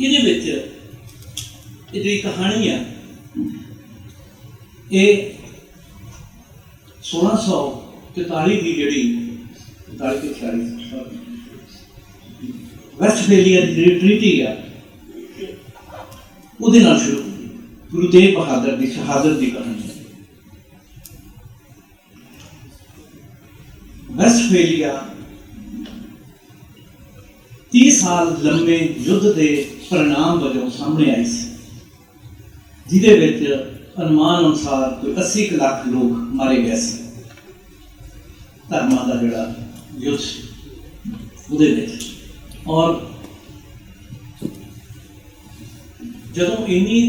ਇਹਦੇ ਵਿੱਚ ਇਹ ਜਿਹੜੀ ਕਹਾਣੀ ਆ, ਇਹ 1643 ਦੀ ਜਿਹੜੀ 43 ਤੇ 40 ਵੈਸਟਫੇਲੀਆ ਦੀ ਜਿਹੜੀ ਟ੍ਰੀਟੀ ਆ, ਉਹਦੇ ਨਾਲ ਸ਼ੁਰੂ ਗੁਰੂ ਤੇਗ ਬਹਾਦਰ ਦੀ ਸ਼ਹਾਦਤ ਦੀ ਕਹਾਣੀ। ਵੈਸਟਫੇਲੀਆ 30 ਸਾਲ ਲੰਬੇ ਯੁੱਧ ਦੇ ਪ੍ਰਣਾਮ ਵਜੋਂ ਸਾਹਮਣੇ ਆਈ ਸੀ, ਜਿਹਦੇ ਵਿੱਚ ਅਨੁਮਾਨ ਅਨੁਸਾਰ ਕੋਈ 80 ਲੱਖ ਲੋਕ ਮਾਰੇ ਗਏ ਸੀ। ਧਰਮਾਂ ਦਾ ਜਿਹੜਾ ਯੁੱਧ ਉਹਦੇ ਵਿੱਚ। ਔਰ ਜਦੋਂ ਇਨੀ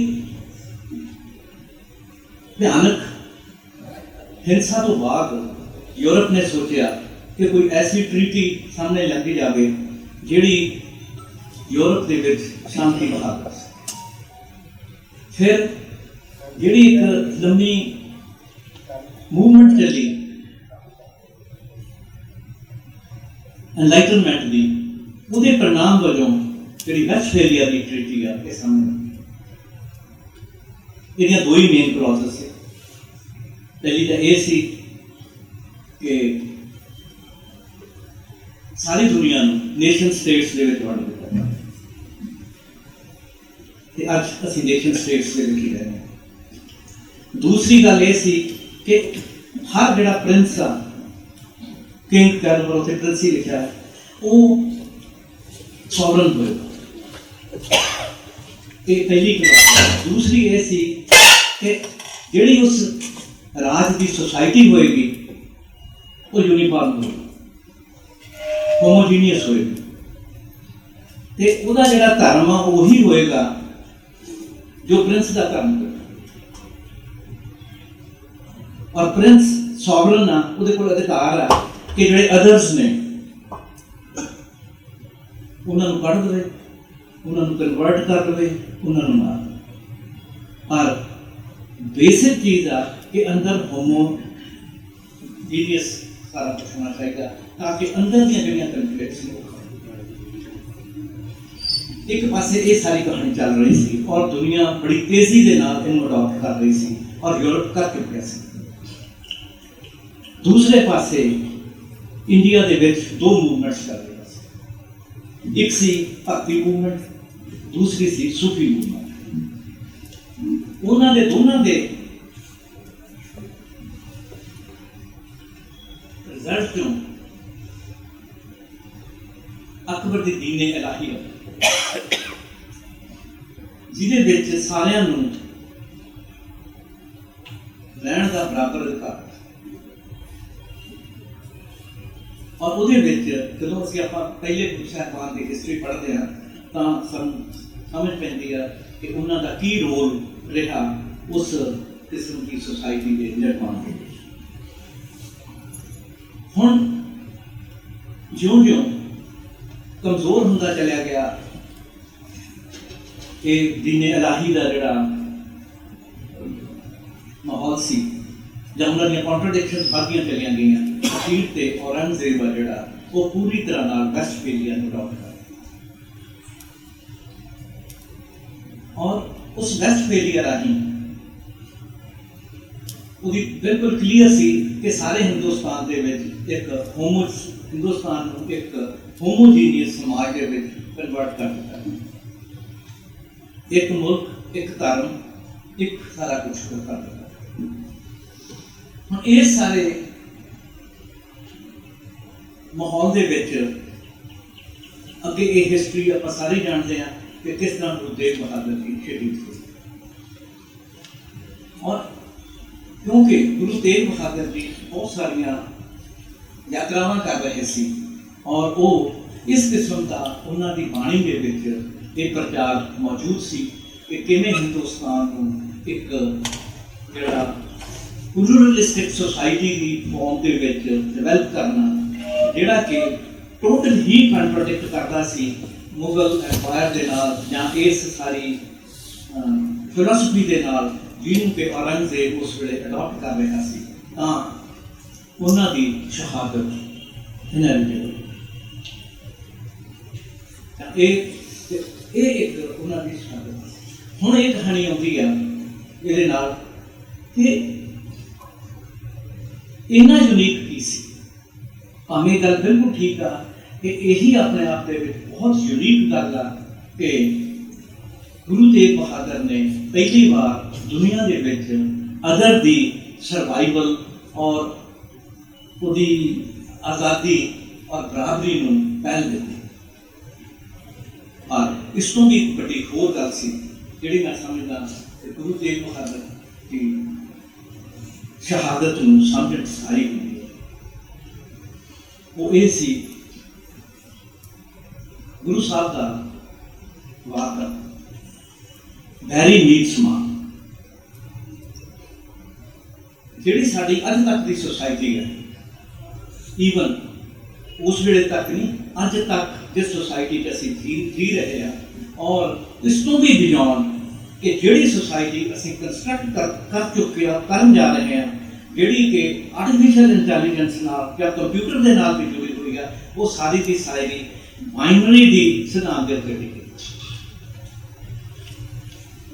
ਭਿਆਨਕ ਹਿੰਸਾ ਤੋਂ ਬਾਅਦ ਯੂਰਪ ਨੇ ਸੋਚਿਆ ਕਿ ਕੋਈ ਐਸੀ ਟ੍ਰੀਟੀ ਸਾਹਮਣੇ ਲੰਘੀ ਜਾਵੇ, ਜਿਹੜੀ ਯੂਰਪ ਦੇ ਵਿੱਚ ਸ਼ਾਂਤੀ ਬਹਾਲ ਕਰ ਫਿਰ ਜਿਹੜੀ ਇੱਕ ਲੰਮੀ ਮੂਵਮੈਂਟ ਚੱਲੀ ਐਨਲਾਈਟਨਮੈਂਟ ਦੀ, ਉਹਦੇ ਪ੍ਰਣਾਮ ਵਜੋਂ ਜਿਹੜੀ ਵੈਸਟਫੇਲੀਆ ਦੀ ਟ੍ਰੀਟੀ ਆ, ਇਹ ਸਾਹਮਣੇ ਇਹਦੀਆਂ ਦੋ ਹੀ ਮੇਨ ਪ੍ਰੋਸੈਸ ਹੈ ਪਹਿਲੀ ਤਾਂ ਇਹ ਸੀ ਕਿ ਸਾਰੀ ਦੁਨੀਆ ਨੂੰ ਨੇਸ਼ਨ ਸਟੇਟਸ ਦੇ ਵਿੱਚ ਵੰਡ ਤੇ ਅੱਜ ਅਸੀਂ ਨੇਸ਼ਨ ਸਟੇਟਸ ਦੇ ਵਿੱਚ ਹੀ ਰਹਿੰਦੇ ਹਾਂ। ਦੂਸਰੀ ਗੱਲ ਇਹ ਸੀ ਕਿ ਹਰ ਜਿਹੜਾ ਪ੍ਰਿੰਸ ਆ ਕਿੰਗ ਕਰਵਰ ਉਤੇ ਪ੍ਰਿੰਸੀ ਲਿਖਿਆ ਹੈ, ਉਹ ਸੋਵਰਨ ਹੋਏਗਾ ਇਹ ਪਹਿਲੀ ਗੱਲ ਦੂਸਰੀ ਇਹ ਸੀ ਕਿ ਜਿਹੜੀ ਉਸ ਰਾਜ ਦੀ ਸੋਸਾਇਟੀ ਹੋਏਗੀ ਉਹ ਯੂਨੀਫਾਰਮ ਹੋਏਗੀ। ਹੋਮੋਜੀਨੀਅਸ ਹੋਏਗੀ। ਤੇ ਉਹਦਾ ਜਿਹੜਾ ਧਰਮ ਆ ਉਹੀ ਹੋਏਗਾ ਜੋ ਪ੍ਰਿੰਸ ਦਾ ਕੰਮ ਹੋਏਗਾ ਔਰ ਪ੍ਰਿੰਸ ਸੋਵਰਨ ਆ ਉਹਦੇ ਕੋਲ ਅਧਿਕਾਰ ਆ ਕਿ ਜਿਹੜੇ ਅਦਰਸ ਨੇ, ਉਹਨਾਂ ਨੂੰ ਕੱਢ ਦੇਵੇ, ਉਹਨਾਂ ਨੂੰ ਕਨਵਰਟ ਕਰ ਦੇਵੇ, ਉਹਨਾਂ ਨੂੰ ਮਾਰ ਦੇਵੇ। ਪਰ ਬੇਸਿਕ ਚੀਜ਼ ਆ ਕਿ ਅੰਦਰ ਹੋਮੋ ਜੀਨੀਅਸ ਸਾਰਾ ਕੁਝ ਹੋਣਾ ਚਾਹੀਦਾ, ਤਾਂ ਕਿ ਅੰਦਰ ਦੀਆਂ ਜਿਹੜੀਆਂ ਕਨਫਲਿਕਟਸ ਨੇ ਇੱਕ ਪਾਸੇ ਇਹ ਸਾਰੀ ਕਹਾਣੀ ਚੱਲ ਰਹੀ ਸੀ ਔਰ ਦੁਨੀਆ ਬੜੀ ਤੇਜ਼ੀ ਦੇ ਨਾਲ ਇਹਨੂੰ ਅਡਾਪਟ ਕਰ ਰਹੀ ਸੀ ਔਰ ਯੂਰਪ ਕਰ ਚੁੱਕਿਆ ਸੀ। ਦੂਸਰੇ ਪਾਸੇ ਇੰਡੀਆ ਦੇ ਵਿੱਚ ਦੋ ਮੂਵਮੈਂਟਸ ਚੱਲ ਰਹੀਆਂ ਸੀ। ਇੱਕ ਸੀ ਭਗਤੀ ਮੂਵਮੈਂਟ ਦੂਸਰੀ ਸੀ ਸੂਫੀ ਮੂਵਮੈਂਟ ਉਹਨਾਂ ਦੇ ਦੋਨਾਂ ਦੇ ਰਿਜ਼ਲਟ ਤੋਂ ਅਕਬਰ ਦੀ ਦੀਨੇ ਇਲਾਹੀ ਹੈ ਜਿਹਦੇ ਵਿੱਚ ਸਾਰਿਆਂ ਨੂੰ ਰਹਿਣ ਦਾ ਬਰਾਬਰ ਅਧਿਕਾਰ ਔਰ ਉਹਦੇ ਵਿੱਚ ਜਦੋਂ ਅਸੀਂ ਆਪਾਂ ਪਹਿਲੇ ਗੁਰੂ ਸਾਹਿਬਾਨ ਦੀ ਹਿਸਟਰੀ ਪੜ੍ਹਦੇ ਹਾਂ, ਤਾਂ ਸਾਨੂੰ ਸਮਝ ਪੈਂਦੀ ਆ ਕਿ ਉਹਨਾਂ ਦਾ ਕੀ ਰੋਲ ਰਿਹਾ ਉਸ ਕਿਸਮ ਦੀ ਸੁਸਾਇਟੀ ਦੇ ਨਿਰਮਾਣ ਦੇ ਵਿੱਚ। ਹੁਣ ਜਿਉਂ-ਜਿਉਂ ਕਮਜ਼ੋਰ ਹੁੰਦਾ ਚਲਿਆ ਗਿਆ ਇਹ ਦੀਨੇ ਇਲਾਹੀ ਦਾ ਜਿਹੜਾ ਮਾਹੌਲ ਸੀ, ਜਾਂ ਉਹਨਾਂ ਦੀਆਂ ਕੰਟਰਡਿਕਸ਼ਨਸ ਵੱਧਦੀਆਂ ਚਲੀਆਂ ਗਈਆਂ, ਅਖੀਰ ਤੇ ਔਰੰਗਜ਼ੇਬ ਆ ਜਿਹੜਾ, ਉਹ ਪੂਰੀ ਤਰ੍ਹਾਂ ਨਾਲ ਵੈਸਟਫੇਲੀਆ ਨੂੰ ਅਡਾਪਟ ਕਰ ਔਰ ਉਸ ਵੈਸਟਫੇਲੀਆ ਰਾਹੀਂ ਉਹਦੀ ਬਿਲਕੁਲ ਕਲੀਅਰ ਸੀ ਕਿ ਸਾਰੇ ਹਿੰਦੁਸਤਾਨ ਦੇ ਵਿੱਚ ਇੱਕ ਹੋਮੋ ਹਿੰਦੁਸਤਾਨ ਨੂੰ ਇੱਕ ਹੋਮੋਜੀਨੀਅਸ ਸਮਾਜ ਦੇ ਵਿੱਚ ਕਨਵਰਟ ਕਰ ਇੱਕ ਮੁਲਕ, ਇੱਕ ਧਰਮ, ਇੱਕ ਸਾਰਾ ਕੁਝ ਕਰ ਦਿੱਤਾ ਹੁਣ ਇਹ ਸਾਰੇ ਮਾਹੌਲ ਦੇ ਵਿੱਚ ਅੱਗੇ ਇਹ ਹਿਸਟਰੀ ਆਪਾਂ ਸਾਰੇ ਜਾਣਦੇ ਹਾਂ ਕਿ ਕਿਸ ਤਰ੍ਹਾਂ ਗੁਰੂ ਤੇਗ ਬਹਾਦਰ ਜੀ ਸ਼ਹੀਦ ਹੋਈ ਔਰ ਕਿਉਂਕਿ ਗੁਰੂ ਤੇਗ ਬਹਾਦਰ ਜੀ ਬਹੁਤ ਸਾਰੀਆਂ ਯਾਤਰਾਵਾਂ ਕਰ ਰਹੇ ਸੀ ਔਰ ਉਹ ਇਸ ਕਿਸਮ ਦਾ ਉਹਨਾਂ ਦੀ ਬਾਣੀ ਦੇ ਵਿੱਚ ਇਹ ਪ੍ਰਚਾਰ ਮੌਜੂਦ ਸੀ ਕਿ ਕਿਵੇਂ ਹਿੰਦੁਸਤਾਨ ਨੂੰ ਇੱਕ ਜਿਹੜਾ ਪਲੂਰਲਿਸਟਿਕ ਸੋਸਾਇਟੀ ਦੀ ਫਾਰਮ ਦੇ ਵਿੱਚ ਡਿਵੈਲਪ ਕਰਨਾ, ਜਿਹੜਾ ਕਿ ਟੋਟਲ ਹੀ ਕੰਟਰਡਿਕਟ ਕਰਦਾ ਸੀ ਮੁਗਲ ਐਮਪਾਇਰ ਦੇ ਨਾਲ ਜਾਂ ਇਸ ਸਾਰੀ ਫਿਲਾਸਫੀ ਦੇ ਨਾਲ ਜਿਹਨੂੰ ਕਿ ਔਰੰਗਜ਼ੇਬ ਉਸ ਵੇਲੇ ਅਡਾਪਟ ਕਰ ਰਿਹਾ ਸੀ, ਤਾਂ ਉਹਨਾਂ ਦੀ ਸ਼ਹਾਦਤ ਇਨੈਵਿਟੇਬਲ ਤਾਂ ਇਹ ਇਹ ਇੱਕ ਉਹਨਾਂ ਦੀ ਸ਼ਹਾਦਤ ਹੁਣ ਇਹ ਕਹਾਣੀ ਆਉਂਦੀ ਆ ਇਹਦੇ ਨਾਲ ਕਿ ਇੰਨਾ ਯੂਨੀਕ ਕੀ ਸੀ? ਭਾਵੇਂ ਗੱਲ ਬਿਲਕੁਲ ਠੀਕ ਆ ਕਿ ਇਹੀ ਆਪਣੇ ਆਪ ਦੇ ਵਿੱਚ ਬਹੁਤ ਯੂਨੀਕ ਗੱਲ ਆ ਕਿ ਗੁਰੂ ਤੇਗ ਬਹਾਦਰ ਨੇ ਪਹਿਲੀ ਵਾਰ ਦੁਨੀਆ ਦੇ ਵਿੱਚ ਅਦਰ ਦੀ ਸਰਵਾਈਵਲ ਔਰ ਉਹਦੀ ਆਜ਼ਾਦੀ ਔਰ ਬਰਾਬਰੀ ਨੂੰ ਪਹਿਲ ਦਿੱਤੀ। ਔਰ ਇਸ ਤੋਂ ਵੀ ਇੱਕ ਵੱਡੀ ਹੋਰ ਗੱਲ ਸੀ, ਜਿਹੜੀ ਮੈਂ ਸਮਝਦਾ ਕਿ ਗੁਰੂ ਤੇਗ ਬਹਾਦਰ ਦੀ ਸ਼ਹਾਦਤ ਨੂੰ ਸਮਝਣ ਸਾਰੀ ਹੁੰਦੀ ਹੈ। ਉਹ ਇਹ ਸੀ, ਗੁਰੂ ਸਾਹਿਬ ਦਾ ਵਾਕ, ਵੈਰੀ ਨੀਡ ਸਮਾਨ। ਜਿਹੜੀ ਸਾਡੀ ਅੱਜ ਤੱਕ ਦੀ ਸੋਸਾਇਟੀ ਹੈ ਈਵਨ ਉਸ ਵੇਲੇ ਤੱਕ ਨਹੀਂ, ਅੱਜ ਤੱਕ ਜਿਸ ਸੋਸਾਇਟੀ 'ਚ ਅਸੀਂ ਜੀ ਰਹੇ ਹਾਂ ਔਰ ਇਸ ਤੋਂ ਵੀ ਬਿਯੋਂਡ ਕਿ ਜਿਹੜੀ ਸੋਸਾਇਟੀ ਅਸੀਂ ਕੰਸਟਰਕਟ ਕਰ ਚੁੱਕੇ ਹਾਂ, ਕਰਨ ਜਾ ਰਹੇ ਹਾਂ, ਜਿਹੜੀ ਕਿ ਆਰਟੀਫੀਸ਼ੀਅਲ ਇੰਟੈਲੀਜੈਂਸ ਨਾਲ ਜਾਂ ਕੰਪਿਊਟਰ ਦੇ ਨਾਲ ਵੀ ਜੁੜੀ ਹੋਈ ਹੈ, ਉਹ ਸਾਰੀ ਦੀ ਸਾਰੀ ਬਾਈਨਰੀ ਦੀ ਸਿਧਾਂਤ ਦੇ ਉੱਤੇ ਟਿਕੀ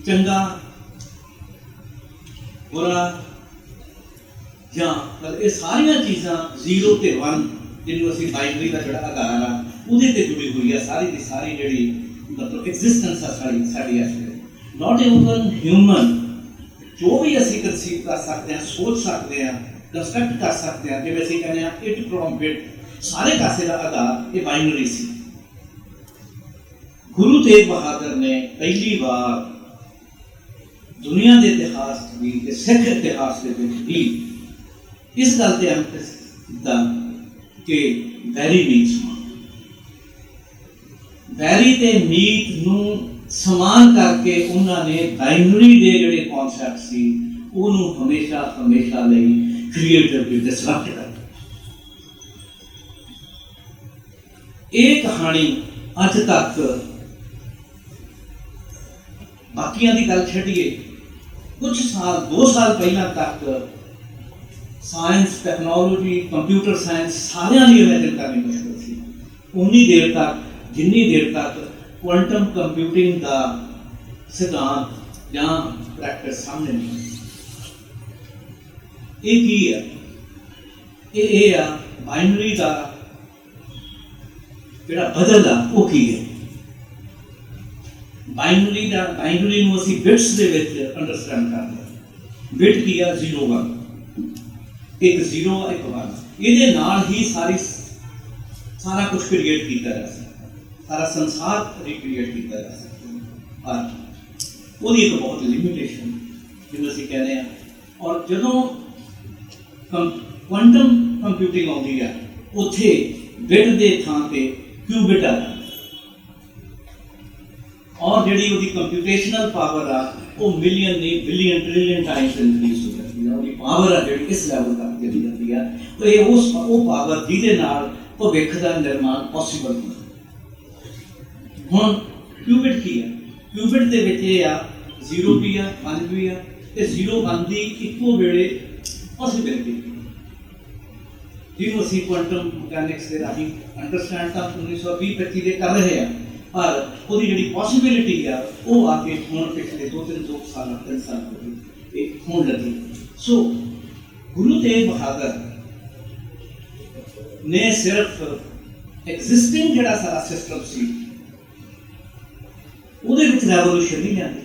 ਚੰਗਾ, ਬੁਰਾ ਜਾਂ ਇਹ ਸਾਰੀਆਂ ਚੀਜ਼ਾਂ 0 ਤੇ 1 ਜਿਹਨੂੰ ਅਸੀਂ ਬਾਈਨਰੀ ਦਾ ਜਿਹੜਾ ਆਧਾਰ ਆ ਉਹਦੇ ਤੇ ਜੁੜੀ ਹੋਈ ਆ ਸਾਰੀ ਦੀ ਸਾਰੀ ਜਿਹੜੀ ਮਤਲਬ ਐਗਜ਼ਿਸਟੈਂਸ ਆ ਸਾਡੀ ਸਾਡੀ ਇਸ ਨਾਟ ਇਵਨ ਹਿਊਮਨ ਜੋ ਵੀ ਅਸੀਂ ਕਨਸੀਵ ਕਰ ਸਕਦੇ ਹਾਂ ਸੋਚ ਸਕਦੇ ਹਾਂ ਕੰਸਟਰਕਟ ਕਰ ਸਕਦੇ ਹਾਂ ਜਿਵੇਂ ਅਸੀਂ ਕਹਿੰਦੇ ਹਾਂ ਇਟ ਫਰੋਮ ਬਿਟ ਸਾਰੇ ਕਾਸੇ ਦਾ ਆਧਾਰ ਇਹ ਬਾਈਨਰੀ ਸੀ। ਗੁਰੂ ਤੇਗ ਬਹਾਦਰ ਨੇ ਪਹਿਲੀ ਵਾਰ ਦੁਨੀਆ ਦੇ ਇਤਿਹਾਸ ਵੀ ਤੇ ਸਿੱਖ ਇਤਿਹਾਸ ਦੇ ਵਿੱਚ ਵੀ ਇਸ ਗੱਲ ਤੇ ਅੰਤ ਦਿੱਤਾ ਕਿ ਵੈਰੀ ਨੀਡ ਵੈਰੀ ਤੇ ਨੀਡ ਨੂੰ ਸਮਾਨ ਕਰਕੇ ਉਹਨਾਂ ਨੇ ਬਾਈਨਰੀ ਦੇ ਜਿਹੜੇ ਕਨਸੈਪਟ ਸੀ, ਉਹਨੂੰ ਹਮੇਸ਼ਾ ਹਮੇਸ਼ਾ ਲਈ ਕ੍ਰੀਏਟਿਵ ਡਿਸਰਪਟ ਕਰ ਇਹ ਕਹਾਣੀ ਅੱਜ ਤੱਕ ਬਾਕੀਆਂ ਦੀ ਗੱਲ ਛੱਡੀਏ, ਕੁਝ ਸਾਲ 2 ਸਾਲ ਪਹਿਲਾਂ ਤੱਕ ਸਾਇੰਸ ਟੈਕਨੋਲੋਜੀ ਕੰਪਿਊਟਰ ਸਾਇੰਸ ਸਾਰਿਆਂ ਲਈ ਇਮੇਜਿਨ ਕਰਨੀ ਮੁਸ਼ਕਲ ਸੀ। ਉਨੀ ਦੇਰ ਤੱਕ ਜਿੰਨੀ ਦੇਰ ਤੱਕ ਕੁਆਂਟਮ ਕੰਪਿਊਟਿੰਗ ਦਾ ਸਿਧਾਂਤ ਜਾਂ ਪ੍ਰੈਕਟਿਸ ਸਾਹਮਣੇ ਨਹੀਂ ਇਹ ਕੀ ਹੈ? ਇਹ ਇਹ ਆ ਬਾਈਨਰੀ ਦਾ ਜਿਹੜਾ ਬਦਲ ਆ, ਉਹ ਕੀ ਹੈ? ਬਾਈਨਰੀ ਦਾ ਬਾਈਨਰੀ ਨੂੰ ਅਸੀਂ ਬਿਟਸ ਦੇ ਵਿੱਚ ਅੰਡਰਸਟੈਂਡ ਕਰਦੇ ਹਾਂ। ਬਿਟ ਕੀ ਆ? 0 1 ਇੱਕ 0 ਇੱਕ 1 ਇਹਦੇ ਨਾਲ ਹੀ ਸਾਰੀ, ਸਾਰਾ ਕੁਝ ਕ੍ਰੀਏਟ ਕੀਤਾ ਜਾ ਸਕਦਾ। ਸਾਰਾ ਸੰਸਾਰ ਰੀਕ੍ਰੀਏਟ ਕੀਤਾ ਜਾ ਸਕਦਾ ਪਰ ਉਹਦੀ ਇੱਕ ਬਹੁਤ ਲਿਮਿਟੇਸ਼ਨ ਜਿਵੇਂ ਅਸੀਂ ਕਹਿੰਦੇ ਆ ਔਰ ਜਦੋਂ ਕੁਆਂਟਮ ਕੰਪਿਊਟਿੰਗ ਆਉਂਦੀ ਆ ਉੱਥੇ ਬਿਟ ਦੇ ਥਾਂ ਤੇ ਕਿਊਬਿਟ ਆ ਜਾਂਦਾ ਔਰ ਜਿਹੜੀ ਉਹਦੀ ਕੰਪਿਊਟੇਸ਼ਨਲ ਪਾਵਰ ਆ, ਉਹ ਮਿਲੀਅਨ ਨਹੀਂ ਬਿਲੀਅਨ ਟ੍ਰਿਲੀਅਨ ਟਾਈਮਸ ਇਨਕਰੀਜ਼ ਹੋ ਜਾਂਦੀ ਆ ਉਹਦੀ ਪਾਵਰ ਆ ਜਿਹੜੀ ਇਸ ਲੈਵਲ ਤੱਕ ਚਲੀ ਜਾਂਦੀ ਆ। ਤੇ ਉਸ ਉਹ ਪਾਵਰ ਜਿਹਦੇ ਨਾਲ ਭਵਿੱਖ ਦਾ ਨਿਰਮਾਣ ਪੋਸੀਬਲ ਹੁੰਦਾ ਹੁਣ ਕਿਊਬਿਟ ਕੀ ਆ? ਕਿਊਬਿਟ ਦੇ ਵਿੱਚ ਇਹ ਆ 0 ਵੀ ਆ 1 ਵੀ ਆ, ਤੇ 0 1 ਦੀ ਇੱਕੋ ਵੇਲੇ ਪੋਸੀਬਿਲਿਟੀ ਜਿਹਨੂੰ ਅਸੀਂ ਕੁਆਂਟਮ ਮਕੈਨਿਕਸ ਦੇ ਰਾਹੀਂ ਅੰਡਰਸਟੈਂਡ ਤਾਂ 1920 25 ਦੇ ਕਰ ਰਹੇ ਆ, ਪਰ ਉਹਦੀ ਜਿਹੜੀ ਪੋਸੀਬਿਲਿਟੀ ਆ, ਉਹ ਆ ਕੇ ਹੁਣ ਪਿਛਲੇ ਦੋ ਤਿੰਨ, ਦੋ ਸਾਲ, ਤਿੰਨ ਸਾਲ ਹੋ ਗਏ, ਇਹ ਹੋਣ ਲੱਗੀ। ਸੋ ਗੁਰੂ ਤੇਗ ਬਹਾਦਰ ਨੇ ਸਿਰਫ ਐਗਜ਼ਿਸਟਿੰਗ ਜਿਹੜਾ ਸਾਰਾ ਸਿਸਟਮ ਸੀ ਉਹਦੇ ਵਿੱਚ ਰੈਵੋਲੂਸ਼ਨ ਨਹੀਂ ਲਿਆਂਦੀ।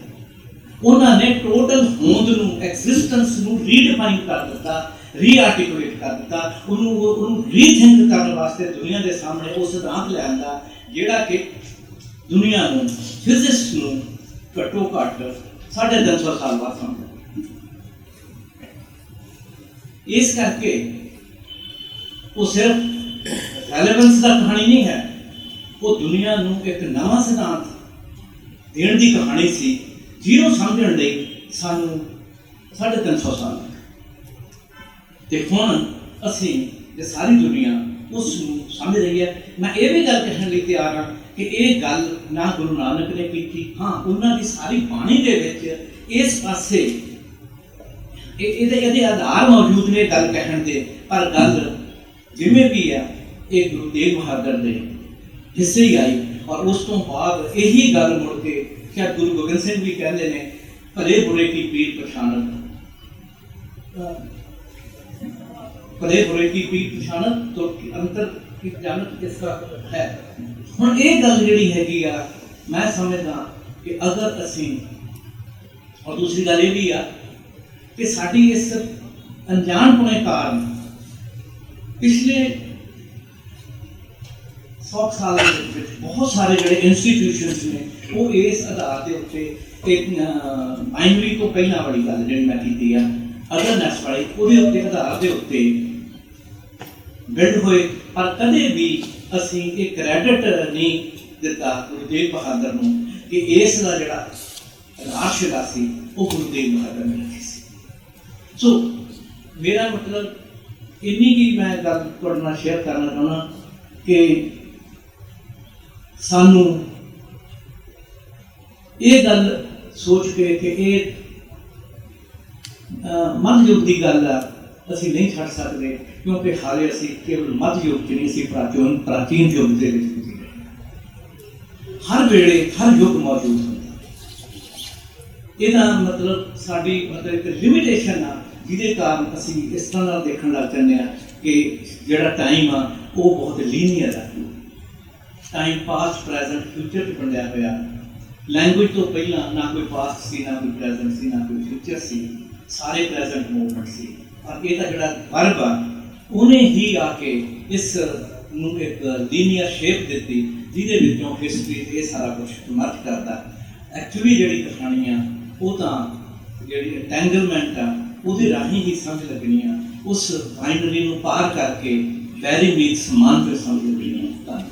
ਉਹਨਾਂ ਨੇ ਟੋਟਲ ਹੋਂਦ ਨੂੰ ਐਗਜ਼ਿਸਟੈਂਸ ਨੂੰ ਰੀਡਿਫਾਈਨ ਕਰ ਦਿੱਤਾ ਰੀਆਰਟੀਕੂਲੇਟ ਕਰ ਦਿੱਤਾ। ਉਹਨੂੰ ਉਹਨੂੰ ਰੀਥਿੰਕ ਕਰਨ ਵਾਸਤੇ ਦੁਨੀਆ ਦੇ ਸਾਹਮਣੇ ਉਹ ਸਿਧਾਂਤ ਲਿਆਂਦਾ ਜਿਹੜਾ ਕਿ ਦੁਨੀਆ ਨੂੰ ਫਿਜ਼ਿਕਸ ਨੂੰ ਘੱਟੋ ਘੱਟ ਸਾਢੇ ਤਿੰਨ ਸੌ ਸਾਲ ਬਾਅਦ ਸਮਝਦਾ ਇਸ ਕਰਕੇ ਉਹ ਸਿਰਫ ਰੈਲੇਵੈਂਸ ਦਾ ਕਹਾਣੀ ਨਹੀਂ ਹੈ, ਉਹ ਦੁਨੀਆ ਨੂੰ ਇੱਕ ਨਵਾਂ ਸਿਧਾਂਤ ਦੇਣ ਦੀ ਕਹਾਣੀ ਸੀ ਜਿਹਨੂੰ ਸਮਝਣ ਲਈ ਸਾਨੂੰ ਸਾਢੇ ਤਿੰਨ ਸੌ ਸਾਲ ਤੇ ਹੁਣ ਅਸੀਂ ਇਹ ਸਾਰੀ ਦੁਨੀਆ ਉਸ ਨੂੰ ਸਮਝ ਰਹੀ ਹੈ। ਮੈਂ ਇਹ ਵੀ ਗੱਲ ਕਹਿਣ ਲਈ ਤਿਆਰ ਹਾਂ ਕਿ ਇਹ ਗੱਲ ਨਾ ਗੁਰੂ ਨਾਨਕ ਨੇ ਕੀਤੀ, ਹਾਂ, ਉਹਨਾਂ ਦੀ ਸਾਰੀ ਬਾਣੀ ਦੇ ਵਿੱਚ ਇਸ ਪਾਸੇ ਇਹ ਇਹਦੇ ਇਹਦੇ ਆਧਾਰ ਮੌਜੂਦ ਨੇ ਗੱਲ ਕਹਿਣ ਦੇ ਪਰ ਗੱਲ ਜਿਵੇਂ ਵੀ ਆ ਇਹ ਗੁਰੂ ਤੇਗ ਬਹਾਦਰ ਦੇ ਹਿੱਸੇ ਹੀ ਆਈ। ਔਰ ਉਸ ਤੋਂ ਬਾਅਦ ਇਹੀ ਗੱਲ ਮੁੜ ਕੇ ਸ਼ਾਇਦ ਗੁਰੂ ਗੋਬਿੰਦ ਸਿੰਘ ਵੀ ਕਹਿੰਦੇ ਨੇ ਭਲੇ ਬੁਰੇ ਕੀ ਪੀਰ ਪਛਾਣਤ ਭਲੇ ਬੁਰੇ ਕੀ ਪੀਰ ਪਛਾਣਤ ਤੋਂ ਅੰਤਰ ਕੀ ਜਾਣਤ ਕਿਸ ਦਾ ਹੈ ਹੁਣ ਇਹ ਗੱਲ ਜਿਹੜੀ ਹੈਗੀ ਆ ਮੈਂ ਸਮਝਦਾ ਕਿ ਅਗਰ ਅਸੀਂ ਔਰ ਦੂਸਰੀ ਗੱਲ ਇਹ ਵੀ ਆ ਕਿ ਸਾਡੀ ਇਸ ਅਣਜਾਣਪੁਣੇ ਕਾਰਨ ਪਿਛਲੇ 100 ਸਾਲ ਦੇ ਵਿੱਚ ਬਹੁਤ ਸਾਰੇ ਜਿਹੜੇ ਇੰਸਟੀਟਿਊਸ਼ਨਸ ਨੇ, ਉਹ ਇਸ ਆਧਾਰ ਦੇ ਉੱਤੇ ਇੱਕ ਬਾਈਨਰੀ ਤੋਂ ਪਹਿਲਾਂ ਵਾਲੀ ਗੱਲ ਜਿਹੜੀ ਮੈਂ ਕੀਤੀ ਆ ਅਦਰਨੈਸ ਵਾਲੀ, ਉਹਦੇ ਉੱਤੇ ਆਧਾਰ ਦੇ ਉੱਤੇ ਬਿਲਡ ਹੋਏ। ਪਰ ਕਦੇ ਵੀ ਅਸੀਂ ਇਹ ਕ੍ਰੈਡਿਟ ਨਹੀਂ ਦਿੱਤਾ ਗੁਰੂ ਤੇਗ ਬਹਾਦਰ ਨੂੰ ਕਿ ਇਸ ਦਾ ਜਿਹੜਾ ਰਾਸ਼ ਸੀ, ਉਹ ਗੁਰੂ ਤੇਗ ਬਹਾਦਰ ਨੇ ਰੱਖੀ ਸੀ। ਸੋ ਮੇਰਾ ਮਤਲਬ ਇੰਨੀ ਕੀ ਮੈਂ ਗੱਲ ਤੁਹਾਡੇ ਨਾਲ ਸ਼ੇਅਰ ਕਰਨਾ ਚਾਹੁੰਦਾ ਕਿ ਸਾਨੂੰ ਇਹ ਗੱਲ ਸੋਚ ਕੇ ਕਿ ਇਹ ਅਹ, ਮੱਧ ਯੁੱਗ ਦੀ ਗੱਲ ਆ ਅਸੀਂ ਨਹੀਂ ਛੱਡ ਸਕਦੇ ਕਿਉਂਕਿ ਹਾਲੇ ਅਸੀਂ ਕੇਵਲ ਮੱਧ ਯੁੱਗ 'ਚ ਨਹੀਂ ਸੀ ਪ੍ਰਾਚੀਨ ਪ੍ਰਾਚੀਨ ਯੁੱਗ ਦੇ ਵਿੱਚ ਗੁਜ਼ਰੇ ਹਰ ਵੇਲੇ ਹਰ ਯੁੱਗ ਮੌਜੂਦ ਹੁੰਦਾ। ਇਹਦਾ ਮਤਲਬ ਸਾਡੀ ਮਤਲਬ ਇੱਕ ਲਿਮਿਟੇਸ਼ਨ ਆ ਜਿਹਦੇ ਕਾਰਨ ਅਸੀਂ ਇਸ ਤਰ੍ਹਾਂ ਨਾਲ ਦੇਖਣ ਲੱਗ ਜਾਂਦੇ ਆ ਕਿ ਜਿਹੜਾ ਟਾਈਮ ਆ ਉਹ ਬਹੁਤ ਲੀਨੀਅਰ ਆ। ਟਾਈਮ ਪਾਸਟ ਪ੍ਰੈਜ਼ੈਂਟ ਫਿਊਚਰ ਚ ਵੰਡਿਆ ਹੋਇਆ। ਲੈਂਗੁਏਜ ਤੋਂ ਪਹਿਲਾਂ ਨਾ ਕੋਈ ਪਾਸਟ ਸੀ, ਨਾ ਕੋਈ ਪ੍ਰੈਜ਼ੈਂਟ ਸੀ, ਨਾ ਕੋਈ ਫਿਊਚਰ ਸੀ। ਸਾਰੇ ਪ੍ਰੈਜ਼ੈਂਟ ਮੂਵਮੈਂਟ ਸੀ। ਪਰ ਇਹਦਾ ਜਿਹੜਾ ਵਰਬ ਆ, ਉਹਨੇ ਹੀ ਆ ਕੇ ਇਸ ਨੂੰ ਇੱਕ ਲੀਨੀਅਰ ਸ਼ੇਪ ਦਿੱਤੀ, ਜਿਹਦੇ ਵਿੱਚੋਂ ਹਿਸਟਰੀ ਇਹ ਸਾਰਾ ਕੁਝ ਮਰਜ ਕਰਦਾ। ਐਕਚੁਅਲੀ ਜਿਹੜੀ ਕਹਾਣੀ ਆ, ਉਹ ਤਾਂ ਜਿਹੜੀ ਐਂਟੈਂਗਲਮੈਂਟ ਆ, ਉਹਦੇ ਰਾਹੀਂ ਹੀ ਸਮਝ ਲੱਗਣੀ ਆ। ਉਸ ਬਾਈਨਰੀ ਨੂੰ ਪਾਰ ਕਰਕੇ ਵੈਰੀ ਮੀਟ ਸਮਾਨ ਤੇ ਸਮਝ ਲੱਗਣੀ ਆ। ਧੰਨਵਾਦ